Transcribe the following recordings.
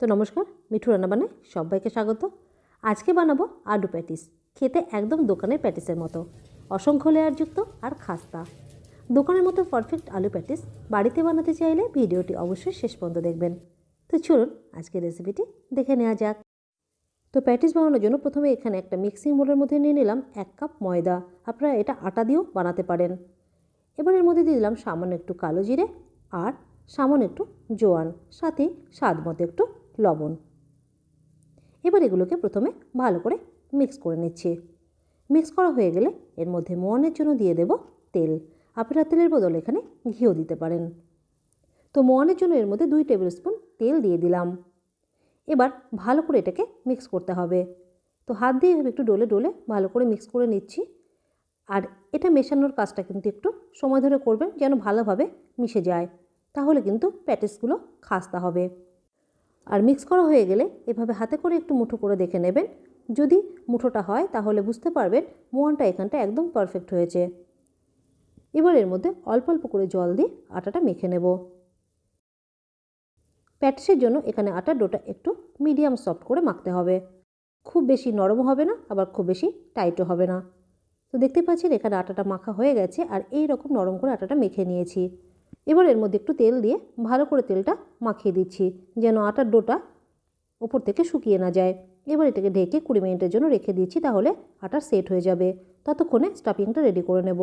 তো নমস্কার, মিঠু রান্না বানায় সবাইকে স্বাগত। আজকে বানাবো আলু প্যাটিস, খেতে একদম দোকানের প্যাটিসের মতো, অসংখ্য লেয়ারযুক্ত আর খাস্তা। দোকানের মতো পারফেক্ট আলু প্যাটিস বাড়িতে বানাতে চাইলে ভিডিওটি অবশ্যই শেষ পর্যন্ত দেখবেন। তো চলুন আজকের রেসিপিটি দেখে নেওয়া যাক। তো প্যাটিস বানানোর জন্য প্রথমে এখানে একটা মিক্সিং বোলের মধ্যে নিয়ে নিলাম এক কাপ ময়দা। আপনারা এটা আটা দিয়েও বানাতে পারেন। এবার এর মধ্যে দিয়ে দিলাম সামান্য একটু কালো জিরে আর সামান্য একটু জোয়ান, সাথে স্বাদ মতো একটু লবণ। এবার এগুলোকে প্রথমে ভালো করে মিক্স করে নিচ্ছি। মিক্স করা হয়ে গেলে এর মধ্যে মোয়ানের জন্য দিয়ে দেব তেল। আপনারা তেলের বদলে এখানে ঘিও দিতে পারেন। তো মোয়ানের জন্য এর মধ্যে দুই টেবিল স্পুন তেল দিয়ে দিলাম। এবার ভালো করে এটাকে মিক্স করতে হবে। তো হাত দিয়ে একটু ডোলে ডোলে ভালো করে মিক্স করে নিচ্ছি। আর এটা মেশানোর কাজটা কিন্তু একটু সময় ধরে করবেন যেন ভালোভাবে মিশে যায়। তাহলে কিন্তু প্যাটিসগুলো খাস্তা হবে। আর মিক্স করা হয়ে গেলে এভাবে হাতে করে একটু মুঠো করে দেখে নেবেন। যদি মুঠোটা হয়, তাহলে বুঝতে পারবেন মোয়ানটা এখানটা একদম পারফেক্ট হয়েছে। এবার এর মধ্যে অল্প অল্প করে জল দিয়ে আটাটা মেখে নেব। প্যাটিসের জন্য এখানে আটার ডোটা একটু মিডিয়াম সফট করে মাখতে হবে। খুব বেশি নরম হবে না, আবার খুব বেশি টাইটও হবে না। তো দেখতে পাচ্ছেন এখানে আটাটা মাখা হয়ে গেছে, আর এই রকম নরম করে আটাটা মেখে নিয়েছি। এবার এর মধ্যে একটু তেল দিয়ে ভালো করে তেলটা মাখিয়ে দিচ্ছি, যেন আটার ডোটা ওপর থেকে শুকিয়ে না যায়। এবার এটাকে ঢেকে কুড়ি মিনিটের জন্য রেখে দিচ্ছি, তাহলে আটার সেট হয়ে যাবে। ততক্ষণে স্টাফিংটা রেডি করে নেব।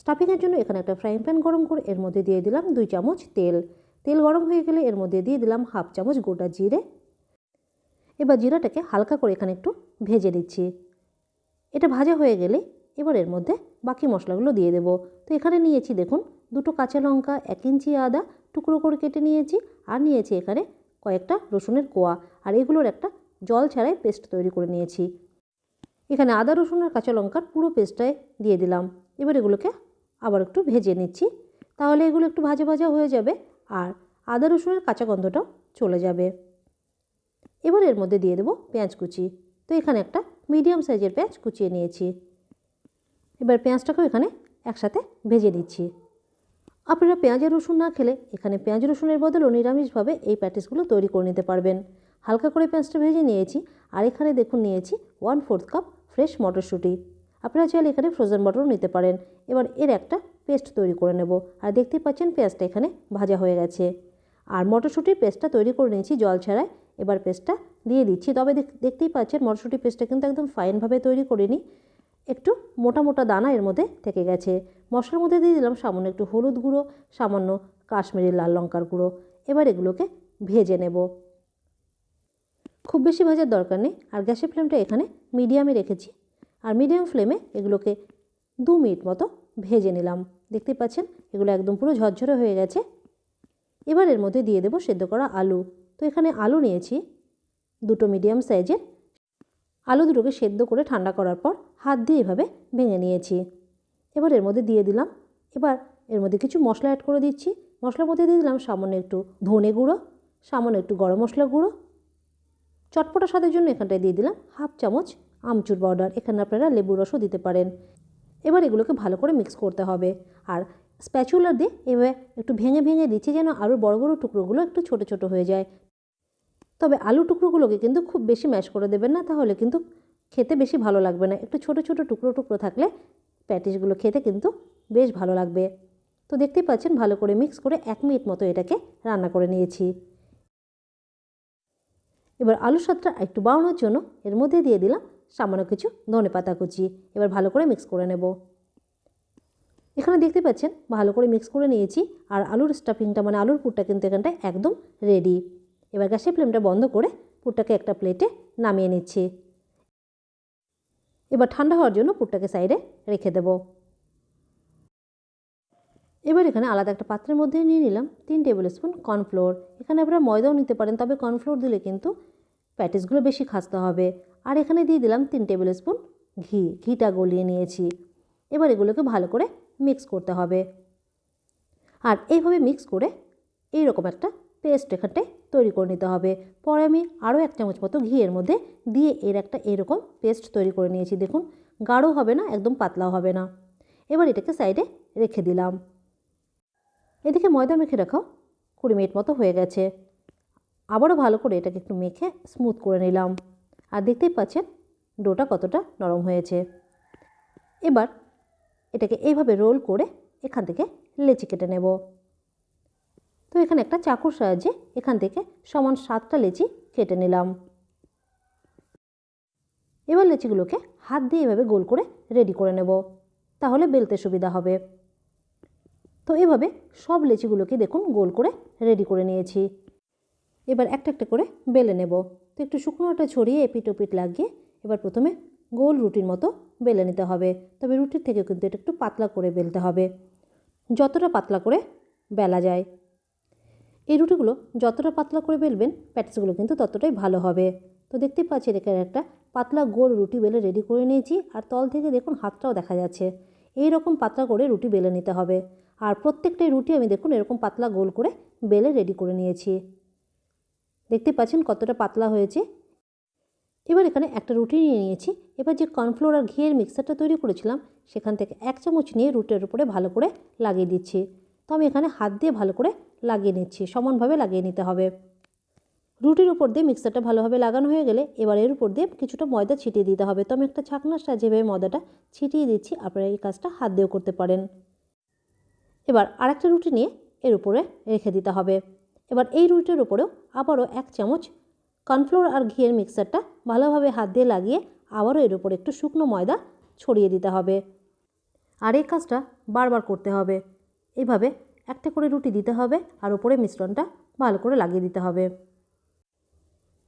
স্টাফিংয়ের জন্য এখানে একটা ফ্রাইং প্যান গরম করে এর মধ্যে দিয়ে দিলাম দুই চামচ তেল। তেল গরম হয়ে গেলে এর মধ্যে দিয়ে দিলাম হাফ চামচ গোটা জিরে। এবার জিরাটাকে হালকা করে এখানে একটু ভেজে দিচ্ছি এটা ভাজা হয়ে গেলে এবার এর মধ্যে বাকি মশলাগুলো দিয়ে দেবো। তো এখানে নিয়েছি দেখুন দুটো কাঁচা লঙ্কা, এক ইঞ্চি আদা টুকরো করে কেটে নিয়েছি আর নিয়েছি এখানে কয়েকটা রসুনের কোয়া। আর এগুলোর একটা জল ছাড়াই পেস্ট তৈরি করে নিয়েছি। এখানে আদা, রসুন আর কাঁচা লঙ্কার পুরো পেস্টটাই দিয়ে দিলাম। এবার এগুলোকে আবার একটু ভেজে নিচ্ছি। তাহলে এগুলো একটু ভাজা ভাজা হয়ে যাবে আর আদা রসুনের কাঁচা গন্ধটাও চলে যাবে। এবার এর মধ্যে দিয়ে দেবো পেঁয়াজ কুচি। তো এখানে একটা মিডিয়াম সাইজের পেঁয়াজ কুচিয়ে নিয়েছি। এবার পেঁয়াজটাকেও এখানে একসাথে ভেজে নিচ্ছি। আপনারা পেঁয়াজ রসুন না খেলে এখানে পেঁয়াজ রসুনের বদলেও নিরামিষভাবে এই প্যাটিসগুলো তৈরি করে নিতে পারবেন। হালকা করে পেঁয়াজটা ভেজে নিয়েছি আর এখানে দেখুন নিয়েছি ওয়ান ফোর্থ কাপ ফ্রেশ মটরশুঁটি। আপনারা চাইলে এখানে ফ্রোজেন মটরও নিতে পারেন। এবার এর একটা পেস্ট তৈরি করে নেব। আর দেখতেই পাচ্ছেন পেঁয়াজটা এখানে ভাজা হয়ে গেছে। আর মটরশুঁটির পেস্টটা তৈরি করে নিয়েছি জল ছাড়াই। এবার পেস্টটা দিয়ে দিচ্ছি। তবে দেখতেই পাচ্ছেন মটরশুঁটি পেস্টটা কিন্তু একদম ফাইনভাবে তৈরি করিনি। একটু মোটা মোটা দানা এর মধ্যে থেকে গেছে। মশলার মধ্যে দিয়ে দিলাম সামান্য একটু হলুদ গুঁড়ো, সামান্য কাশ্মীরি লাল লঙ্কার গুঁড়ো। এবার এগুলোকে ভেজে নেব। খুব বেশি ভাজার দরকার নেই। আর গ্যাসের ফ্লেমটা এখানে মিডিয়ামে রেখেছি। আর মিডিয়াম ফ্লেমে এগুলোকে দু মিনিট মতো ভেজে নিলাম। দেখতে পাচ্ছেন? এগুলো একদম পুরো ঝরঝরে হয়ে গেছে। এবার এর মধ্যে দিয়ে দেবো সেদ্ধ করা আলু। তো এখানে আলু নিয়েছি দুটো মিডিয়াম সাইজের। আলু দুটোকে সেদ্ধ করে ঠান্ডা করার পর হাত দিয়ে এভাবে ভেঙে নিয়েছি। এবার এর মধ্যে দিয়ে দিলাম। এবার এর মধ্যে কিছু মশলা অ্যাড করে দিচ্ছি। মশলার মধ্যে দিয়ে দিলাম সামান্য একটু ধনে গুঁড়ো, সামান্য একটু গরম মশলা গুঁড়ো। চটপটা স্বাদের জন্য এখানটায় দিয়ে দিলাম হাফ চামচ আমচুর পাউডার। এখানে আপনারা লেবুর রসও দিতে পারেন। এবার এগুলোকে ভালো করে মিক্স করতে হবে। আর স্প্যাচুলার দিয়ে এভাবে একটু ভেঙে ভেঙে দিচ্ছি যেন আরও বড় বড় টুকরোগুলো একটু ছোট ছোট হয়ে যায়। তবে আলু টুকরোগুলোকে কিন্তু খুব বেশি ম্যাশ করে দেবেন না, তাহলে কিন্তু খেতে বেশি ভালো লাগবে না। একটু ছোট ছোট টুকরো টুকরো থাকলে প্যাটিসগুলো খেতে কিন্তু বেশ ভালো লাগবে। তো দেখতেই পাচ্ছেন ভালো করে মিক্স করে এক মিনিট মতো এটাকে রান্না করে নিয়েছি। এবার আলুর স্বাদটা একটু বাড়ানোর জন্য এর মধ্যে দিয়ে দিলাম সামান্য কিছু ধনে পাতা কুচি। এবার ভালো করে মিক্স করে নেব। এখানে দেখতে পাচ্ছেন ভালো করে মিক্স করে নিয়েছি আর আলুর স্টাফিংটা মানে আলুর পুরটা কিন্তু এখানটায় একদম রেডি এবার গ্যাসের ফ্লেমটা বন্ধ করে পুরটাকে একটা প্লেটে নামিয়ে নিচ্ছি। এবার ঠান্ডা হওয়ার জন্য পুরটাকে সাইডে রেখে দেব। এবার এখানে আলাদা একটা পাত্রের মধ্যে নিয়ে নিলাম তিন টেবিল স্পুন কর্নফ্লোর। এখানে আপনারা ময়দাও নিতে পারেন, তবে কর্নফ্লোর দিলে কিন্তু প্যাটিসগুলো বেশি খাসতে হবে। আর এখানে দিয়ে দিলাম তিন টেবিল স্পুন ঘি, ঘিটা গলিয়ে নিয়েছি। এবার এগুলোকে ভালো করে মিক্স করতে হবে। আর এইভাবে মিক্স করে এইরকম একটা পেস্ট এখানটায় তৈরি করে নিতে হবে। পরে আমি আরও এক চামচ মতো ঘিয়ের মধ্যে দিয়ে এর একটা এরকম পেস্ট তৈরি করে নিয়েছি। দেখুন, গাঢ় হবে না, একদম পাতলাও হবে না। এবার এটাকে সাইডে রেখে দিলাম। এদিকে ময়দা মেখে রাখাও কুড়ি মিনিট মতো হয়ে গেছে। আবারও ভালো করে এটাকে একটু মেখে স্মুথ করে নিলাম। আর দেখতেই পাচ্ছেন, ডোটা কতটা নরম হয়েছে। এবার এটাকে এইভাবে রোল করে এখান থেকে লেচি কেটে নেব। তো এখানে একটা চাকুর সাহায্যে এখান থেকে সমান সাতটা লেচি কেটে নিলাম। এবার লেচিগুলোকে হাত দিয়ে এভাবে গোল করে রেডি করে নেব, তাহলে বেলতে সুবিধা হবে। তো এভাবে সব লেচিগুলোকে দেখুন গোল করে রেডি করে নিয়েছি। এবার একটা একটা করে বেলে নেব। তো একটু শুকনোটা ছড়িয়ে এপিট ওপিট লাগিয়ে এবার প্রথমে গোল রুটির মতো বেলে নিতে হবে। তবে রুটির থেকেও কিন্তু এটা একটু পাতলা করে বেলতে হবে। যতটা পাতলা করে বেলা যায়। এই রুটিগুলো যতটা পাতলা করে বেলবেন প্যাটিসগুলো কিন্তু ততটাই ভালো হবে। তো দেখতে পাচ্ছেন এখানে একটা পাতলা গোল রুটি বেলে রেডি করে নিয়েছি, আর তল থেকে দেখুন হাতটাও দেখা যাচ্ছে। এই রকম পাতলা করে রুটি বেলে নিতে হবে। আর প্রত্যেকটাই রুটি আমি দেখুন এরকম পাতলা গোল করে বেলে রেডি করে নিয়েছি। দেখতে পাচ্ছেন কতটা পাতলা হয়েছে। এবার এখানে একটা রুটি নিয়ে নিয়েছি। এবার যে কর্নফ্লোর আর ঘিয়ের মিক্সারটা তৈরি করেছিলাম, সেখান থেকে এক চামচ নিয়ে রুটির উপরে ভালো করে লাগিয়ে দিচ্ছি। তো আমি এখানে হাত দিয়ে ভালো করে লাগিয়ে নিচ্ছি, সমানভাবে লাগিয়ে নিতে হবে। রুটির উপর দিয়ে মিক্সারটা ভালোভাবে লাগানো হয়ে গেলে এবার এর উপর দিয়ে কিছুটা ময়দা ছিটিয়ে দিতে হবে। তো আমি একটা ছাকনার সাহায্যে ময়দাটা ছিটিয়ে দিচ্ছি, আপনারা এই কাজটা হাত দিয়েও করতে পারেন। এবার আরেকটা রুটি নিয়ে এর উপরে রেখে দিতে হবে। এবার এই রুটির উপরেও আবারও এক চামচ কর্নফ্লোর আর ঘিয়ের মিক্সারটা ভালোভাবে হাত দিয়ে লাগিয়ে আবারও এর উপরে একটু শুকনো ময়দা ছড়িয়ে দিতে হবে। আর এই কাজটা বারবার করতে হবে। এইভাবে একটা করে রুটি দিতে হবে আর ওপরে মিশ্রণটা ভালো করে লাগিয়ে দিতে হবে।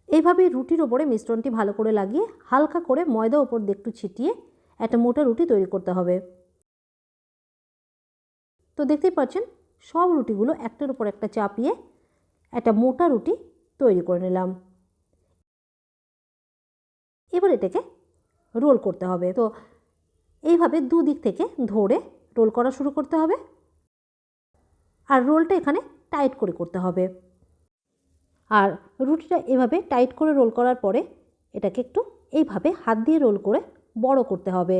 এইভাবে রুটির ওপরে মিশ্রণটি ভালো করে লাগিয়ে হালকা করে ময়দা ওপর দিয়ে একটু ছিটিয়ে একটা মোটা রুটি তৈরি করতে হবে। তো দেখতেই পাচ্ছেন, সব রুটিগুলো একটার উপর একটা চাপিয়ে একটা মোটা রুটি তৈরি করে নিলাম। এবার এটাকে রোল করতে হবে। তো এইভাবে দুদিক থেকে ধরে রোল করা শুরু করতে হবে। আর রোলটা এখানে টাইট করে করতে হবে। আর রুটিটা এভাবে টাইট করে রোল করার পরে এটাকে একটু এইভাবে হাত দিয়ে রোল করে বড় করতে হবে।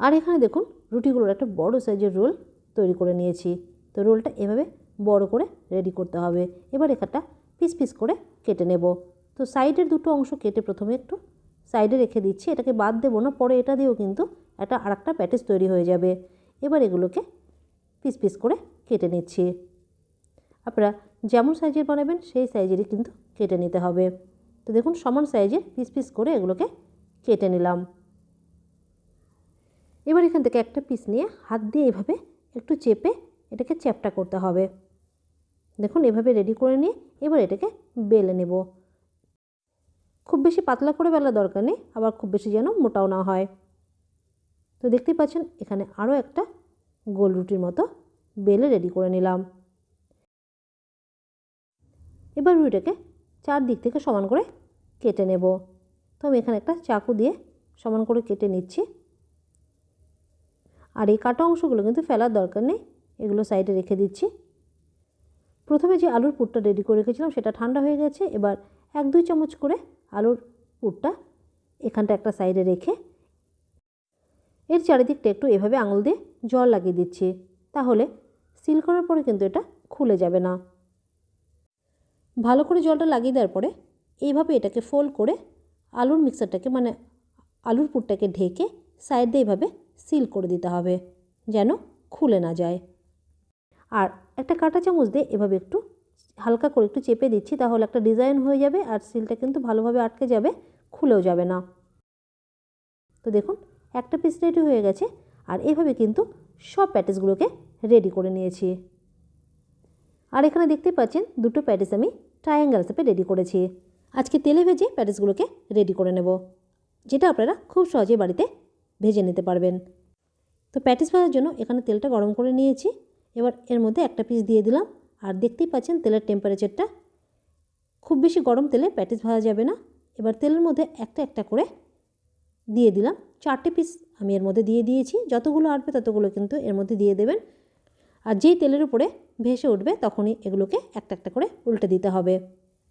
আর এখানে দেখুন, রুটিগুলোর একটা বড় সাইজের রোল তৈরি করে নিয়েছি। তো রোলটা এভাবে বড় করে রেডি করতে হবে। এবার এখানটা পিস পিস করে কেটে নেব। তো সাইডের দুটো অংশ কেটে প্রথমে একটু সাইডে রেখে দিচ্ছি। এটাকে বাদ দেবো না, পরে এটা দিয়েও কিন্তু একটা আর একটা প্যাটিস তৈরি হয়ে যাবে। এবার এগুলোকে পিস পিস করে কেটে নিচ্ছি। আপনারা যেমন সাইজের বানাবেন, সেই সাইজেরই কিন্তু কেটে নিতে হবে। তো দেখুন, সমান সাইজের পিস পিস করে এগুলোকে কেটে নিলাম। এবার এখান থেকে একটা পিস নিয়ে হাত দিয়ে এভাবে একটু চেপে এটাকে চ্যাপটা করতে হবে। দেখুন, এভাবে রেডি করে নিয়ে এবার এটাকে বেলে নেব। খুব বেশি পাতলা করে বেলা দরকার নেই, আবার খুব বেশি যেন মোটাও না হয়। তো দেখতেই পাচ্ছেন, এখানে আরও একটা গোল রুটির মতো বেলে রেডি করে নিলাম। এবার রুটিটাকে চারদিক থেকে সমান করে কেটে নেব। তো আমি এখানে একটা চাকু দিয়ে সমান করে কেটে নিচ্ছি। আর এই কাটা অংশগুলো কিন্তু ফেলার দরকার নেই, এগুলো সাইডে রেখে দিচ্ছি। প্রথমে যে আলুর পুরটা রেডি করে রেখেছিলাম সেটা ঠান্ডা হয়ে গেছে, এবার এক দুই চামচ করে আলুর পুরটা এখানটা একটা সাইডে রেখে এর চারিদিকটা একটু এভাবে আঙুল দিয়ে জল লাগিয়ে দিচ্ছি। তাহলে সিল করার পরে কিন্তু এটা খুলে যাবে না। ভালো করে জলটা লাগিয়ে দেওয়ার পরে এইভাবে এটাকে ফোল্ড করে আলুর মিক্সারটাকে মানে আলুর পুরটাকে ঢেকে সাইড দিয়ে এইভাবে সিল করে দিতে হবে, যেন খুলে না যায়। আর একটা কাঁটা চামচ দিয়ে এভাবে একটু হালকা করে একটু চেপে দিচ্ছি, তাহলে একটা ডিজাইন হয়ে যাবে আর সিলটা কিন্তু ভালোভাবে আটকে যাবে, খুলেও যাবে না। তো দেখুন একটা পিস রেডি হয়ে গেছে, আর এভাবে কিন্তু সব প্যাটিসগুলোকে রেডি করে নিয়েছি। আর এখানে দেখতে পাচ্ছেন, দুটো প্যাটিস আমি ট্রায়াঙ্গেল শেপে রেডি করেছি। আজকে তেলে ভেজে প্যাটিসগুলোকে রেডি করে নেব, যেটা আপনারা খুব সহজে বাড়িতে ভেজে নিতে পারবেন। তো প্যাটিস ভাজার জন্য এখানে তেলটা গরম করে নিয়েছি, এবার এর মধ্যে একটা পিস দিয়ে দিলাম। আর দেখতেই পাচ্ছেন, তেলের টেম্পারেচারটা খুব বেশি গরম তেলে প্যাটিস ভাজা যাবে না। এবার তেলের মধ্যে একটা একটা করে দিয়ে দিলাম। চারটে পিস আমি এর মধ্যে দিয়ে দিয়েছি। যতগুলো আসবে ততগুলো কিন্তু এর মধ্যে দিয়ে দেবেন। আর যেই তেলের উপরে ভেসে উঠবে তখনই এগুলোকে একটা একটা করে উল্টে দিতে হবে।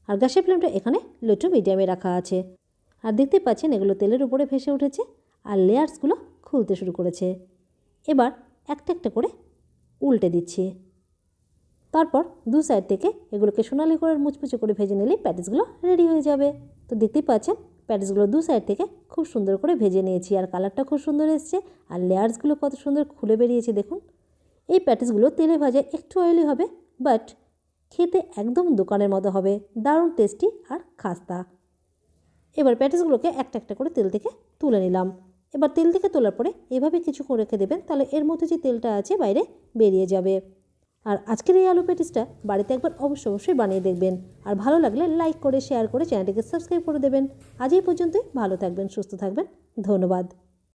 আর গ্যাসের ফ্লেমটা এখানে লো টু মিডিয়ামে রাখা আছে। আর দেখতে পাচ্ছেন এগুলো তেলের উপরে ভেসে উঠেছে আর লেয়ার্সগুলো খুলতে শুরু করেছে। এবার একটা একটা করে উল্টে দিচ্ছি। তারপর দু সাইড থেকে এগুলোকে সোনালি করে মুচমুচে করে ভেজে নিলেই প্যাটিসগুলো রেডি হয়ে যাবে। তো দেখতেই পাচ্ছেন প্যাটিসগুলো দু সাইড থেকে খুব সুন্দর করে ভেজে নিয়েছি আর কালারটা খুব সুন্দর এসছে আর লেয়ার্সগুলো কত সুন্দর খুলে বেরিয়েছে দেখুন। এই প্যাটিসগুলো তেলে ভাজা একটু অয়েলি হবে বাট খেতে একদম দোকানের মতো হবে, দারুণ টেস্টি আর খাস্তা। এবার প্যাটিসগুলোকে একটা একটা করে তেল থেকে তুলে নিলাম। এবার তেল থেকে তোলার পরে এভাবে কিছুক্ষণ রেখে দেবেন, তাহলে এর মধ্যে যে তেলটা আছে বাইরে বেরিয়ে যাবে। আর আজকের এই আলু প্যাটিসটা বাড়িতে একবার অবশ্যই অবশ্যই বানিয়ে দেখবেন। আর ভালো লাগলে লাইক করে শেয়ার করে চ্যানেলটিকে সাবস্ক্রাইব করে দেবেন। আজ এই পর্যন্তই, ভালো থাকবেন, সুস্থ থাকবেন, ধন্যবাদ।